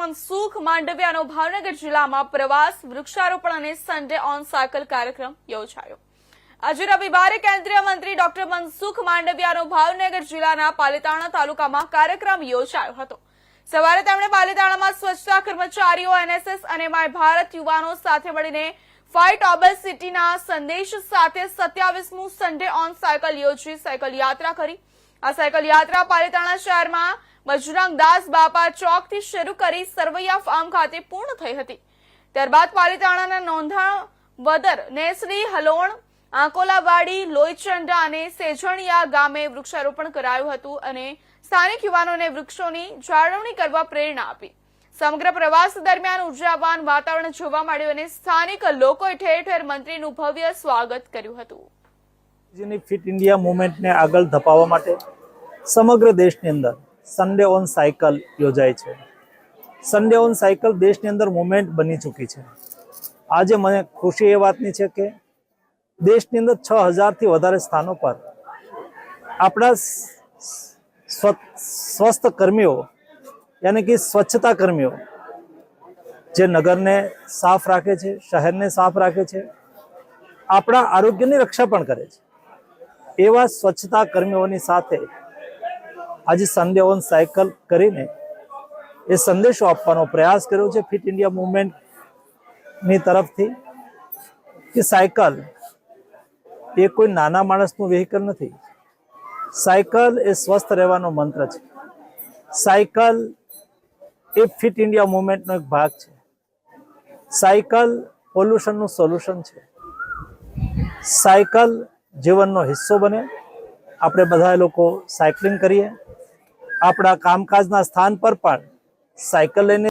મનસુખ માંડવિયાનો ભાવનગર જિલ્લામાં પ્રવાસ, વૃક્ષારોપણ અને સન્ડે ઓન સાયકલ કાર્યક્રમ યોજાયો. આજે રવિવારે કેન્દ્રીય મંત્રી ડોક્ટર મનસુખ માંડવિયાનો ભાવનગર જિલ્લાના પાલીતાણા તાલુકામાં કાર્યક્રમ યોજાયો હતો. સવારે તેમણે પાલીતાણામાં સ્વચ્છતા કર્મચારીઓ, એનએસએસ અને માય ભારત યુવાનો સાથે મળીને ફાઇટ ઓબેસિટીના સંદેશ સાથે સત્યાવીસમું સન્ડે ઓન સાયકલ યોજી સાયકલ યાત્રા કરી. આ સાયકલ યાત્રા પાલીતાણા શહેરમાં બજરંગ દાસ બાપા ચોકથી શરૂ કરી સરવૈયા ફાર્મ ખાતે પૂર્ણ થઈ હતી. ત્યારબાદ પાલીતાણાના નોંધા વદર નેસરી, હલોણ, આંકોલાવાડી, લોહીચંડા અને સેજણિયા ગામે વૃક્ષારોપણ કરાયું હતું અને સ્થાનિક યુવાનોને વૃક્ષોની જાળવણી કરવા પ્રેરણા આપી. સમગ્ર પ્રવાસ દરમિયાન ઉર્જાવાન વાતાવરણ જોવા મળ્યું અને સ્થાનિક લોકોએ ઠેર ઠેર મંત્રીનું ભવ્ય સ્વાગત કર્યું હતું. ફિટ ઇન્ડિયા મુવમેન્ટને આગળ ધપાવવા માટે સમગ્ર દેશની અંદર સન્ડે ઓન સાયકલ યોજાય છે. સન્ડે ઓન સાયકલ દેશની અંદર મુવમેન્ટ બની ચૂકી છે. આજે મને ખુશી એ વાતની છે કે દેશની અંદર છ હજારથી વધારે સ્થાનો પર આપણા સ્વસ્થ કર્મીઓ, યાની કે સ્વચ્છતા કર્મીઓ, જે નગરને સાફ રાખે છે, શહેરને સાફ રાખે છે, આપણા આરોગ્યની રક્ષા પણ કરે છે. એવા સ્વચ્છતા કર્મીઓની સાથે આજે સંદેવન સાયકલ કરીને એ સંદેશો આપવાનો પ્રયાસ કર્યો છે ફિટ ઇન્ડિયા મુવમેન્ટની તરફથી કે સાયકલ એ કોઈ નાના માણસનું વેહિકલ નથી. સાયકલ એ સ્વસ્થ રહેવાનો મંત્ર છે. સાયકલ એ ફિટ ઇન્ડિયા મુવમેન્ટનો એક ભાગ છે. સાયકલ પોલ્યુશનનું સોલ્યુશન છે. સાયકલ જીવનનો હિસ્સો બને. આપણે બધા લોકો સાયકલિંગ કરીએ. આપણા કામકાજના સ્થાન પર પણ સાયકલ લઈને